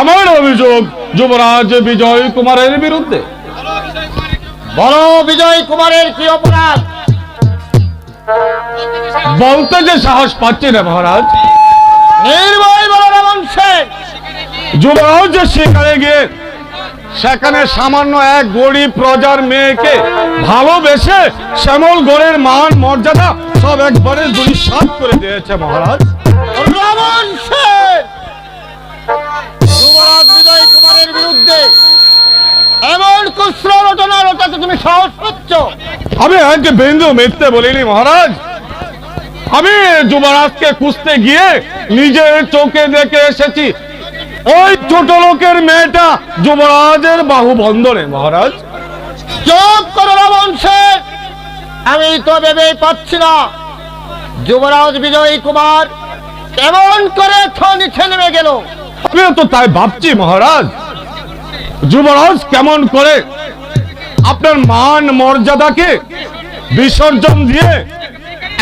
আমার অভিযোগ, যুবরাজ বিজয় কুমারের বিরুদ্ধে। বলো বিজয় কুমারের কি অপরাধ? বলতে যে সাহস পাচ্ছি না, মহারাজ। যুবরাজ সেখানে গিয়ে, সেখানে সামান্য এক গরিব প্রজার মেয়েকে ভালোবেসে শ্যামল গড়ের মান মর্যাদা সব একবারে দুই সাত করে দিয়েছে, মহারাজ। রাবণ তুমি সাহস পাচ্ছ। আমি এক বিন্দু মিথ্যে বলিনি মহারাজ। আমি যুবরাজকে খুঁজতে গিয়ে নিজের চোখে দেখে এসেছি। ওই ছোট লোকের মেয়েটা যুবরাজের বাহু বন্ধনে মহারাজ। চুপ করো রাবণ আমি তো ভেবেই পাচ্ছি না যুবরাজ বিজয় কুমার কেমন করে নিচে নেমে গেল। আমিও তো তাই ভাবছি মহারাজ। যুবরাজ কেমন করে আপনার মান মর্যাদাকে বিসর্জন দিয়ে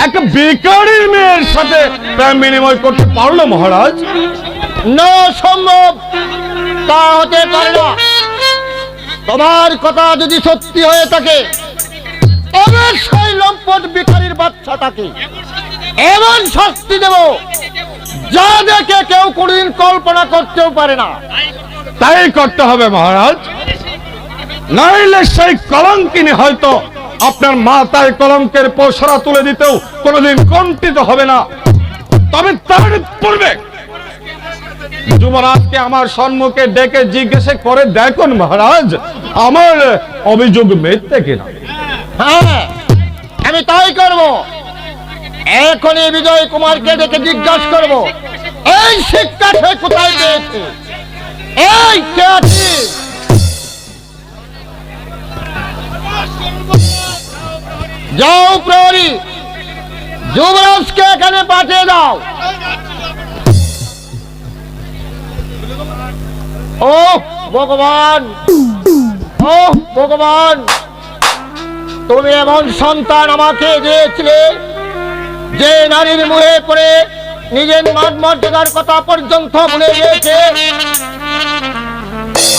এক বেকারির মেয়ের সাথে প্রেম বিনিময় করতে পারল মহারাজ? না সম্ভব। তা হতে পারে না। তোমার কথা যদি সত্যি হয়ে থাকে অবশ্যই লম্পট বিকারীর বাচ্চাটাকে এমন শাস্তি দেব যা দেখে কেউ কোনদিন কল্পনা করতেও পারে না। তাই করতে হবে মহারাজ। নাইলে সেই কলঙ্কিনী হয়তো আপনার মাথায় কলঙ্কের পসরা তুলে দিতেও কোনোদিন কণ্ঠিত হবে না। তবে তার পূর্বে যুবরাজকে আমার সম্মুখে ডেকে জিজ্ঞেস করে দেখুন মহারাজ, আমার অভিযোগ মিথ্যে কিনা? হ্যাঁ আমি তাই করব। এখনই বিজয় কুমারকে ডেকে জিজ্ঞাসা করব, এই শিক্ষা সে কোথায় পেয়েছে? এই কে আছিস যাও প্রহরী যুবরাজকে এখানে পাঠিয়ে দাও। ও ভগবান ও ভগবান তুমি এমন সন্তান আমাকে দিয়েছিলে যে নারীর মুহে পড়ে নিজের মান মর্যাদার কথা পর্যন্ত ভুলে গিয়েছে।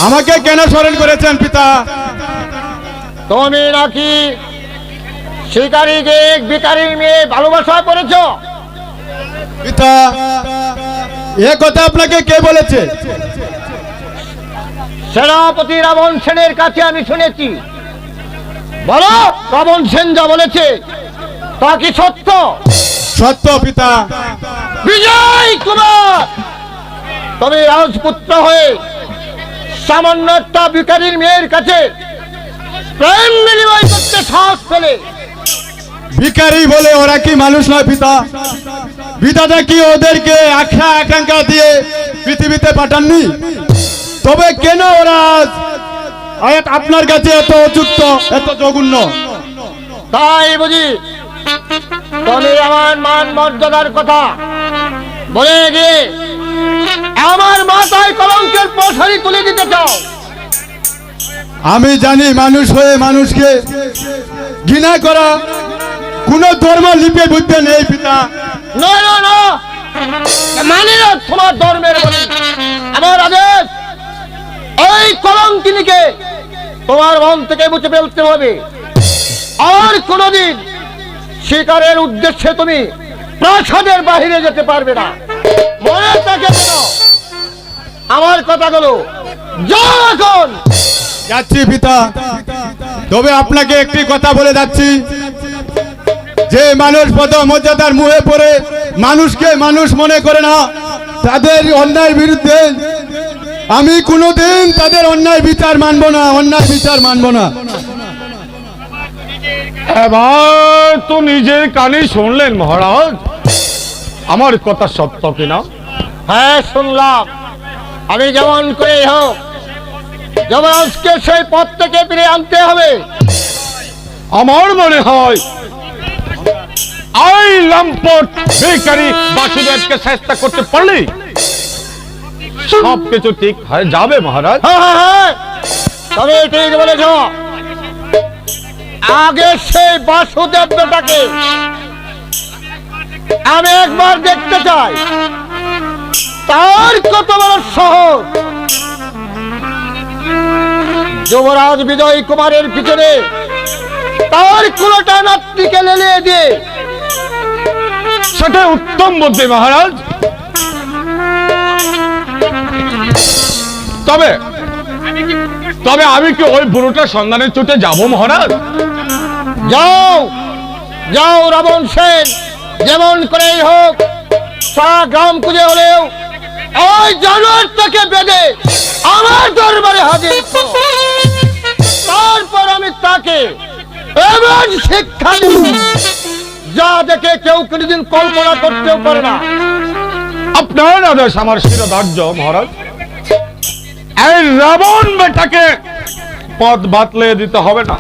আমাকে কেন স্মরণ করেছেন পিতা? তুমি নাকি শিকারী যে এক বিকারীর মেয়ে ভালোবাসা করেছ? পিতা এ কথা আপনাকে কে বলেছে? সেনাপতি রাবণ সেনের কাছে আমি শুনেছি। বলো রাবণ সেন যা বলেছে তা কি সত্য? সত্য পিতা। বিজয় কুমার! তুমি রাজপুত্র হয়ে সামান্য একটা বিকারীর মেয়ের কাছে প্রেম বিনিময় করতে সাহস পেলে। ভিখারি বলে ওরা কি মানুষ নয় পিতা? পিতাটা কি ওদেরকে আখ্যা আকাঙ্ক্ষা দিয়ে পৃথিবীতে পাঠাননি? তবে কেন ওরা আপনার কাছে এত অযুক্ত এত জঘন্য? তাই বুঝি আমার মান মর্যাদার কথা বলে গিয়ে আমার মাথায় কলঙ্কের পশারি তুলে দিতে চাও। আমি জানি মানুষ হয়ে মানুষকে ঘৃণা করা কোন ধর্ম লিপে বুঝতে নেই পিতা। না না না মানি না তোমার ধর্মের বলি। আমার আদেশ এই কলঙ্কিনীকে তোমার মন থেকে মুছে ফেলতে হবে। আর কোনদিন শিকারের উদ্দেশ্যে তুমি প্রাসাদের বাহিরে যেতে পারবে না। মনে থাকে যেন আমার কথাগুলো যাও এখন যাচ্ছি পিতা। তবে আপনাকে একটি কথা বলে যাচ্ছি। যে মানুষ পদ মর্যাদার মুহে পড়ে মানুষকে মানুষ মনে করে না তাদের অন্যায়ের বিরুদ্ধে আমি কোনোদিন তাদের অন্যায় বিচার মানব না অন্যায় বিচার মানব না। এবার তো নিজের কানে শুনলেন মহারাজ। আমার কথা সত্য কিনা? হ্যাঁ শুনলাম। আমি যেমন করে হোক যুবরাজকে সেই পথ থেকে ফিরে আনতে হবে। আমার মনে হয় আই লম্পট বেকারি বাসুদেবকে চেষ্টা করতে পারলে? সব কিছু ঠিক হয়ে যাবে, মহারাজ। হ্যাঁ হ্যাঁ হ্যাঁ। তবে ঠিক বলেছ। আগে সেই বাসুদেব বেটাকে আমি একবার দেখতে চাই। তার কত বড় শহর যুবরাজ বিজয় কুমারের পিছনে তার কুলোটা নাতনিকে লেলিয়ে দিয়ে সেটা উত্তম বুদ্ধি, মহারাজ। তবে তবে আমি কি ওই বুড়োটার সন্ধানের চোটে যাব, মহারাজ? যাও যাও রাবণ সেন, যেমন করেই হোক সারা গ্রাম খুঁজে হলেও ওই জানোয়ারটাকে বেঁধে আমার দরবারে হাজির তারপর আমি তাকে এমন শিক্ষা দেব যা দেখে কেউ কোনোদিন কল্পনা করতেও পারে না। আপনার আদেশ আমার শিরোধার্য, মহারাজ। এই রাবণ বেটাকে পথ বাতলে দিতে হবে না।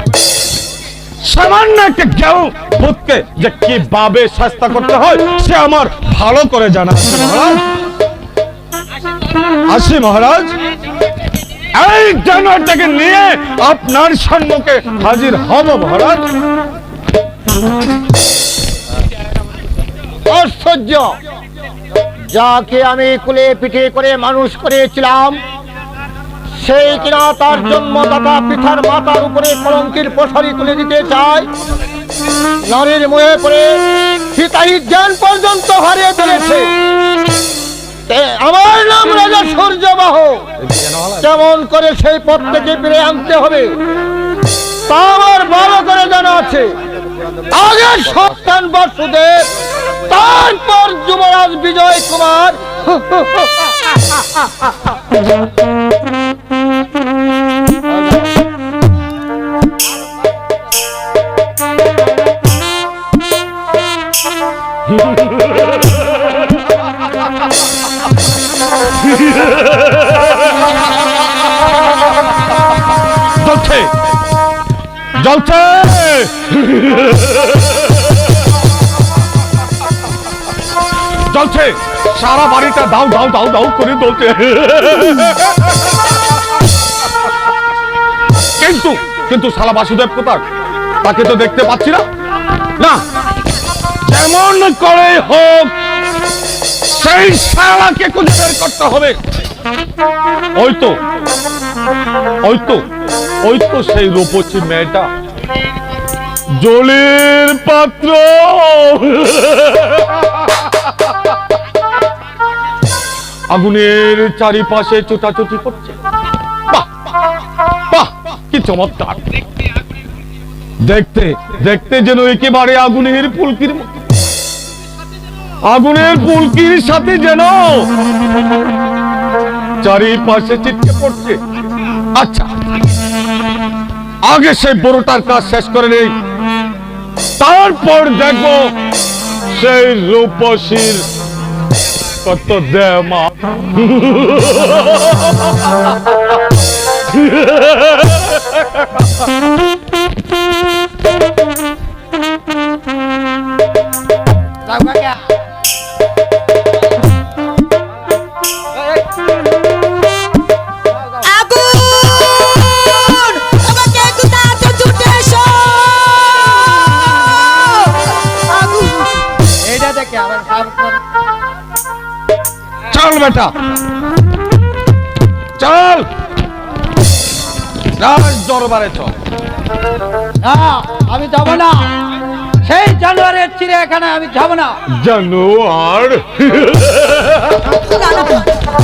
সামান্য একটা কেউ ভূতকে যে কীভাবে শাস্তা করতে হয়, সে আমার ভালো করে জানা মহারাজ। আসি, মহারাজ। এই জানোয়ারটাকে নিয়ে আপনার সম্মুখে হাজির হব, মহারাজ। আশ্চর্য যাকে আমি কুলে পিঠে করে মানুষ করেছিলাম, সেই কিনা তার জন্মদাতা পিঠার মাতার উপরে কলঙ্কির প্রসারী তুলে দিতে চায়। নারীর মুহে পড়ে সীতাহি জ্ঞান পর্যন্ত হারিয়ে ফেলেছে। আমার নাম রাজা সূর্যবাহ। কেমন করে সেই পথ থেকে ফিরে আনতে হবে, তা আমার ভালো করে জানা আছে। আগে সন্তান বাসুদেব তারপর যুবরাজ বিজয় কুমার সারা বাড়িটা দাও দাও দাও দাও করে দলছে কিন্তু কিন্তু সালা বাসুদেব কোথায়? তাকে তো দেখতে পাচ্ছি না। না, যেমন করে হোক, সেই শালাকে খুঁজে বের করতে হবে। ওই তো ওই তো ওই তো সেই রূপসী মেয়েটা। জলের পাত্র। আগুনের চারিপাশে চোটাচুটি করছে। কি চমৎকার। দেখতে দেখতে যেন একেবারে আগুনের ফুলকির মতো। আগুনের ফুলকির সাথে যেন চারিপাশে চিটকে পড়ছে। আচ্ছা আগে সেই বড়টার কাজ শেষ করে নেই। তারপর দেখব সেই রূপসীর কত দেমা আগুন চল বেটা। চল। রাজ দরবারে চল। না আমি যাব না। সেই জানুয়ারের চিড়িয়াখানায় আমি যাব না। জানোয়ার।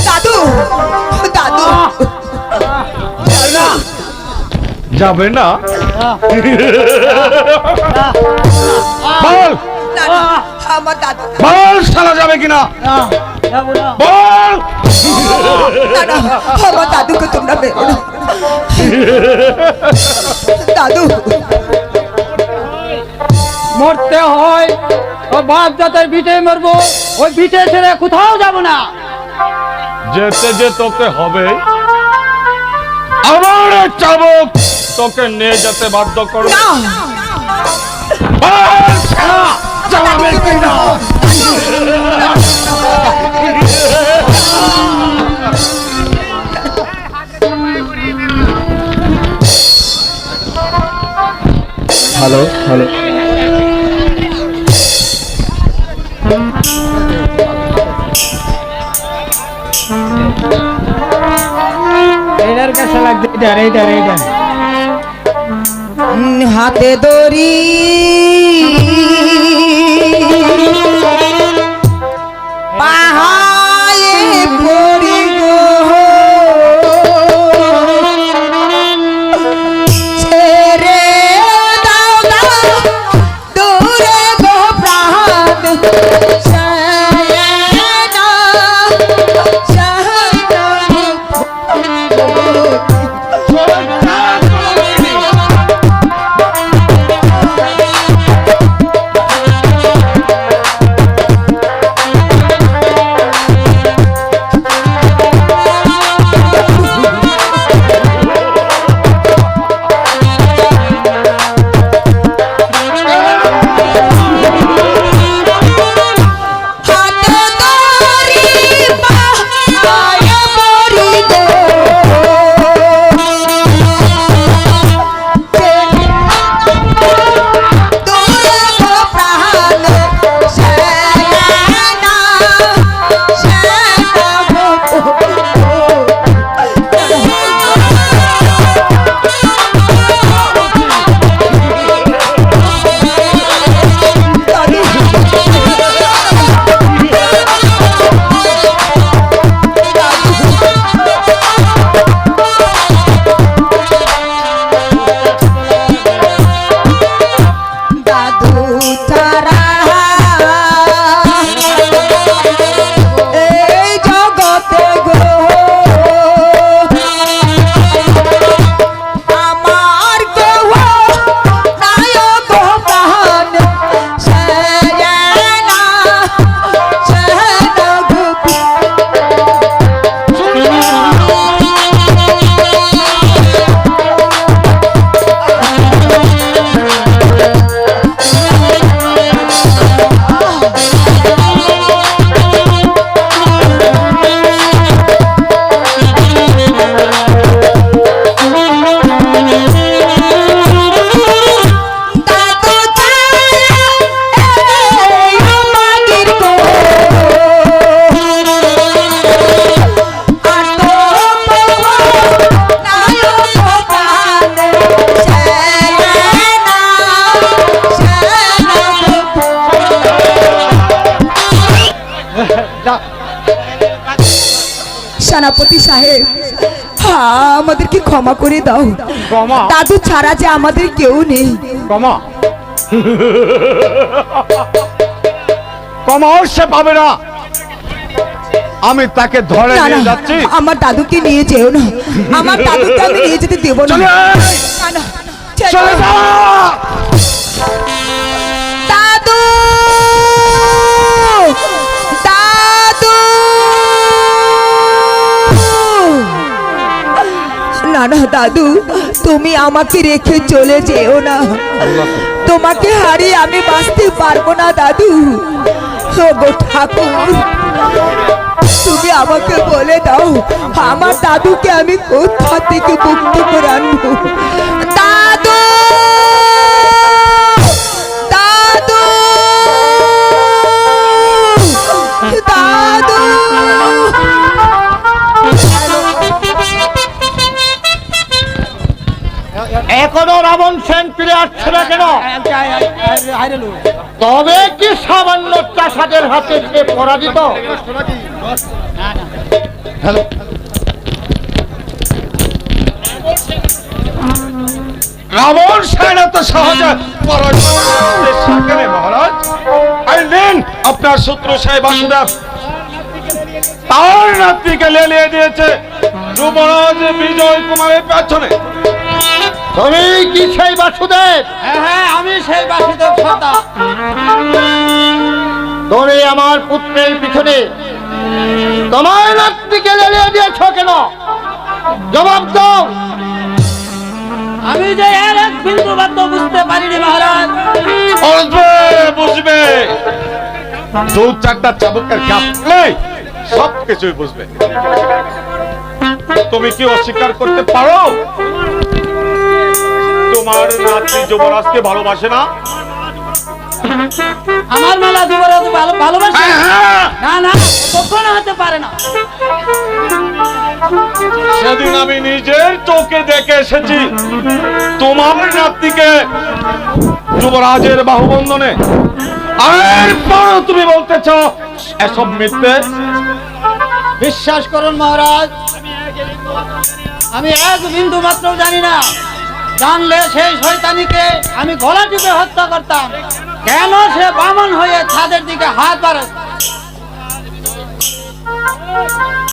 দাদু দাদু যাবে না। বল। আমার দাদু। বল সালা যাবে কিনা। না বল আমার দাদুকে তোমরা বেরো না। দাদু মরতে হয় ও বাপ জাতের বিটে মরবো ওই বিটে ছেড়ে কোথাও যাব না। যেতে যে তোকে হবে আমার চাবক তোকে নিয়ে যেতে বাধ্য করবে। না। কাছে লাগছে এইটার হাতে দড়ি। সেনাপতি সাহেব আমাদেরকে ক্ষমা করে দাও। দাদু ছাড়া যে আমাদের কেউ নেই। সে পাবে না। আমি তাকে ধরে নিয়ে যাচ্ছি। আমার দাদুকে নিয়ে যেও না। আমার দাদুকে আমি নিয়ে যেতে দেবো না। চলে দাদু! না দাদু, তুমি আমাকে রেখে চলে যেও না। তোমাকে হারিয়ে আমি বাঁচতে পারব না দাদু। গো ঠাকুর, তুমি আমাকে বলে দাও, আমার দাদুকে আমি কোথা থেকে মুক্ত করে আনব? এখনও রাবণ সেন ফিরে আসছে না কেন? তবে কি সামান্য চাষাদের হাতে সে পরাজিত? রাবণ মহারাজ। এই নিন, আপনার শত্রু সাহেব বাসুদেব। তার নাতিকে লেলিয়ে দিয়েছে যুবরাজ বিজয় কুমারের পেছনে। তুমি কি সেই বাসুদেব? হ্যাঁ হ্যাঁ আমি সেই বাসুদেব সর্দার তুমি আমার পুত্রের পিছনে তোমার নাতনিকে লেলিয়ে দিয়েছ কেন? জবাব দাও। আমি যে এর এক বিন্দু মাত্র বুঝতে পারিনি মহারাজ। বুঝবে বুঝবে। দু চারটা চাবুকের কাপলে সব কিছুই বুঝবে। তুমি কি অস্বীকার করতে পারো? তোমার নাতি যুবরাজকে ভালোবাসে না? আমার মেলা যুবরাজ ভালোবাসে? হ্যাঁ, হ্যাঁ। না না কখনো হতে পারে না। সেদিন আমি নিজের চোখ দেখে এসেছি তোমার নাতিকে যুবরাজের বাহুবন্ধনে। এরপর তুমি বলতেছ এসব মিথ্যে? বিশ্বাস করুন মহারাজ আমি এক বিন্দু মাত্র জানি না। জানলে সেই শয়তানিকে আমি গলা টিপে হত্যা করতাম। কেন সে বামন হয়ে ছাদের দিকে হাত বাড়ায়?